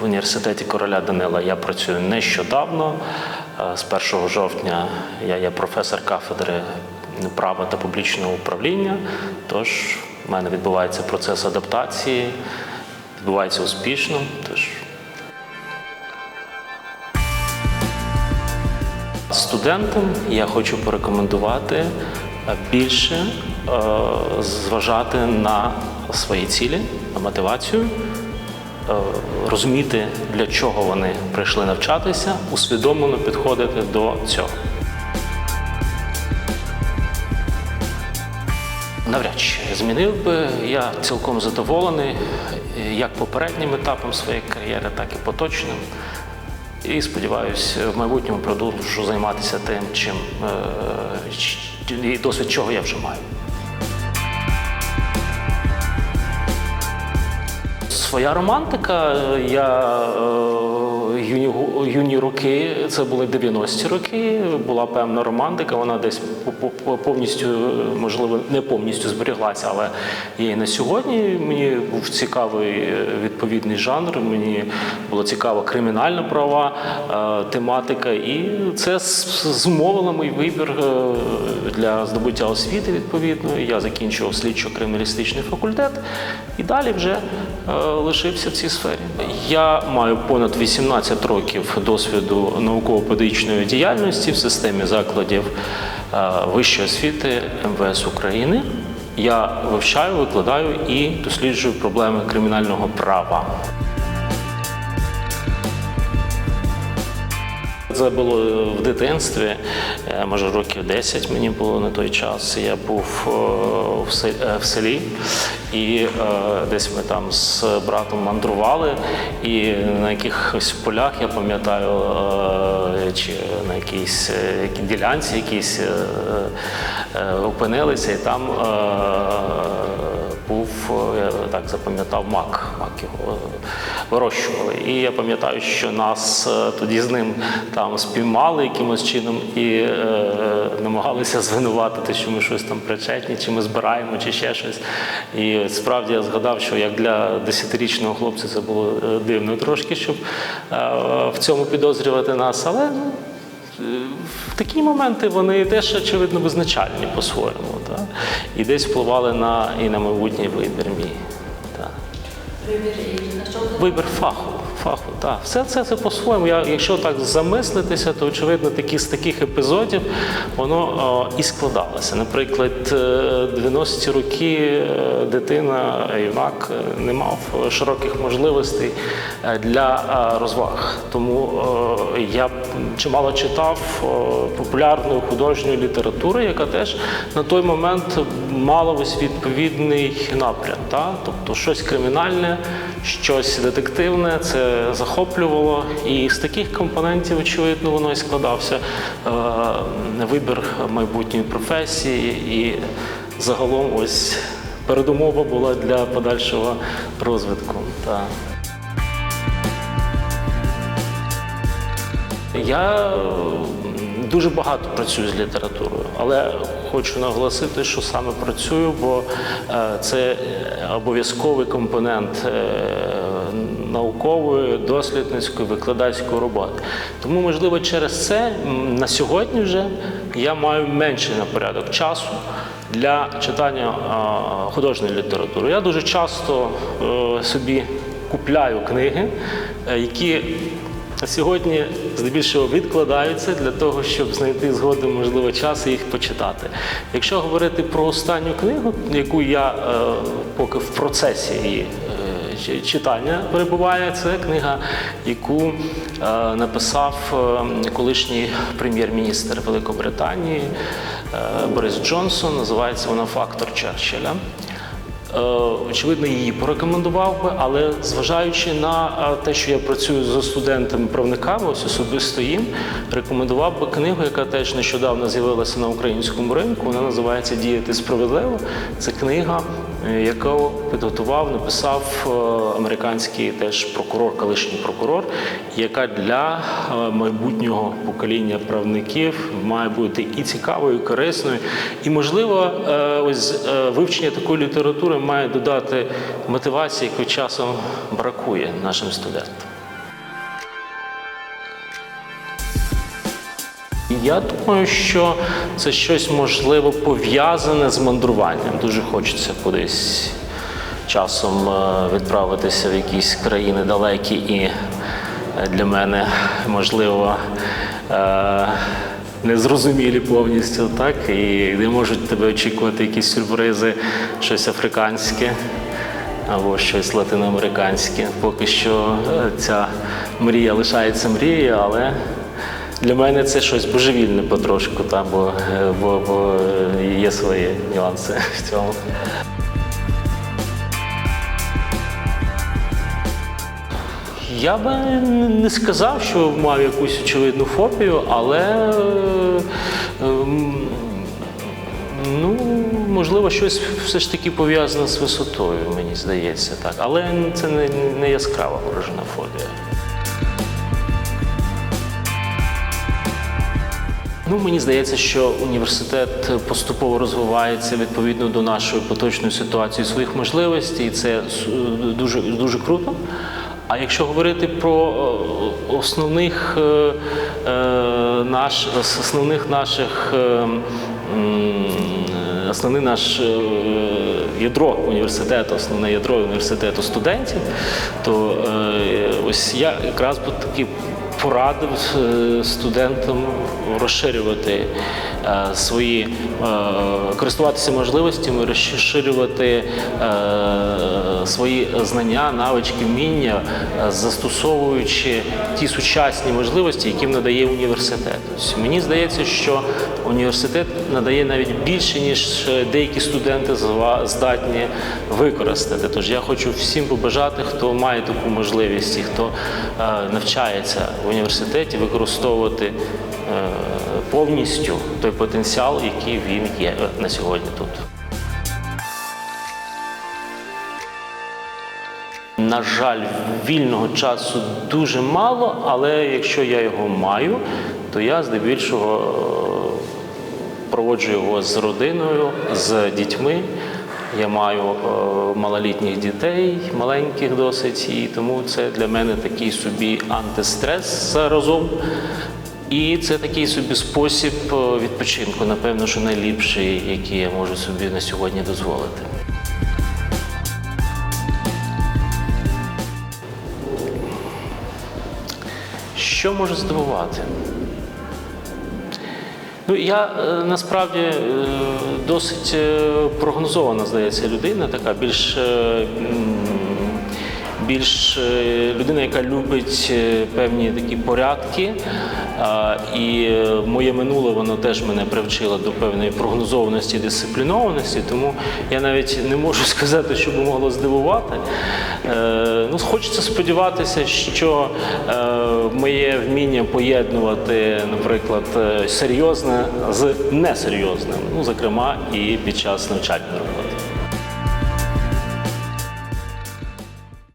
в університеті короля Данила я працюю нещодавно. Е, З 1 жовтня я є професор кафедри права та публічного управління. Тож в мене відбувається процес адаптації, відбувається успішно. Тож Студентам я хочу порекомендувати е, більше е, зважати на свої цілі, на мотивацію, розуміти, для чого вони прийшли навчатися, усвідомлено підходити до цього. Навряд чи змінив би. Я цілком задоволений е, як попереднім етапом своєї кар'єри, так і поточним. І сподіваюся, в майбутньому продовжу займатися тим, чим е, і досвід чого я вже маю. Своя романтика. Я юні, роки, це були 90-ті роки. Була певна романтика. Вона десь по- по- по- повністю, можливо, не повністю зберіглася, але є і на сьогодні. Мені був цікавий е, відповідний жанр. Мені була цікава кримінальна права е, тематика, і це зумовило мій вибір е, для здобуття освіти. Відповідно, я закінчував слідчо-криміналістичний факультет і далі вже лишився в цій сфері. Я маю понад 18 років досвіду науково-педагогічної діяльності в системі закладів е, вищої освіти МВС України. Я вивчаю, викладаю і досліджую проблеми кримінального права. Це було в дитинстві, е, може років 10 мені було на той час. Я був е, в селі, і е, десь ми там з братом мандрували, і на якихось полях, я пам'ятаю, е, чи на якійсь е, ділянці якійсь е, е, опинилися, і там е, е, я так запам'ятав, мак. Мак його е, вирощували. І я пам'ятаю, що нас е, тоді з ним там спіймали якимось чином і е, намагалися звинуватити, що ми щось там причетні, чи ми збираємо, чи ще щось. І справді я згадав, що як для десятирічного хлопця це було е, дивно трошки, щоб е, в цьому підозрювати нас. Але ну, такі моменти вони теж очевидно визначальні по-своєму. І десь впливали на і на майбутній вибір мій. Так. Вибір і на що? Вибір фаху. Фаху, так. Все це, це по-своєму. Якщо так замислитися, то очевидно такі з таких епізодів воно о, і складалося. Наприклад, е, 90-ті роки е, дитина, юнак е, не мав широких можливостей е, для е, розваг. Тому е, я чимало читав е, популярної художньої літератури, яка теж на той момент мала ось відповідний напрям. Та? Тобто щось кримінальне, щось детективне, це захоплювало. І з таких компонентів, очевидно, воно і складався е, вибір майбутньої професії і загалом ось передумова була для подальшого розвитку. Я дуже багато працюю з літературою, але хочу наголосити, що саме працюю, бо е, це обов'язковий компонент е, наукової, дослідницької, викладацької роботи. Тому, можливо, через це на сьогодні вже я маю менший на порядок часу. Для читання е, художньої літератури я дуже часто собі купляю книги, е, які Сьогодні здебільшого відкладаються для того, щоб знайти згодом можливо час і їх почитати. Якщо говорити про останню книгу, яку я е, поки в процесі її е, читання перебуває, це книга, яку е, написав колишній прем'єр-міністр Великобританії Борис Джонсон. Називається вона Фактор Черчилля. Е, Очевидно, її порекомендував би, але зважаючи на е, те, що я працюю з студентами-правниками, ось особисто їм, рекомендував би книгу, яка теж нещодавно з'явилася на українському ринку. Вона називається Діяти справедливо. Це книга, яку підготував, написав е, американський теж прокурор, колишній прокурор, яка для е, майбутнього покоління правників має бути і цікавою, і корисною. І можливо, е, ось е, вивчення такої літератури має додати мотивації, яку часом бракує нашим студентам. Я думаю, що це щось можливо пов'язане з мандруванням. Дуже хочеться кудись часом е, відправитися в якісь країни далекі і е, для мене можливо. е, Незрозумілі повністю, так, і не можуть тебе очікувати якісь сюрпризи, щось африканське або щось латиноамериканське. Поки що ця мрія лишається мрією, але для мене це щось божевільне потрошку, та, бо, бо, бо е, є свої нюанси в цьому. Я би не сказав, що мав якусь очевидну фобію, але е, ну, можливо, щось все ж таки пов'язане з висотою, мені здається, так. Але це не, не яскрава виражена фобія. Ну, мені здається, що університет поступово розвивається відповідно до нашої поточної ситуації своїх можливостей, і це дуже, дуже круто. А якщо говорити про е, основних, е, е, наш, основних наших е, основне наш е, ядро університету, основне ядро університету студентів, то е, ось я якраз би таки порадив е, студентам розширювати е, свої, е, користуватися можливостями, розширювати е, свої знання, навички, вміння, застосовуючи ті сучасні можливості, які надає університет. Мені здається, що університет надає навіть більше, ніж деякі студенти здатні використати. Тож я хочу всім побажати, хто має таку можливість і хто навчається в університеті, використовувати повністю той потенціал, який він є е, на сьогодні тут. На жаль, вільного часу дуже мало, але якщо я його маю, то я здебільшого е, проводжу його з родиною, з дітьми. Я маю е, малолітніх дітей, маленьких досить, і тому це для мене такий собі антистрес разом. І це такий собі спосіб е, відпочинку, напевно, що найліпший, який я можу собі на сьогодні дозволити. Що може здивувати? Ну, я е, насправді е, досить прогнозована, здається, людина, така більш, більш е, людина, яка любить е, певні такі порядки. І е, моє минуле воно теж мене привчило до певної прогнозованості дисциплінованості, тому я навіть не можу сказати, що би могло здивувати. Ну, хочеться сподіватися, що моє вміння поєднувати, наприклад, серйозне з несерйозним, ну, зокрема, і під час навчальної роботи.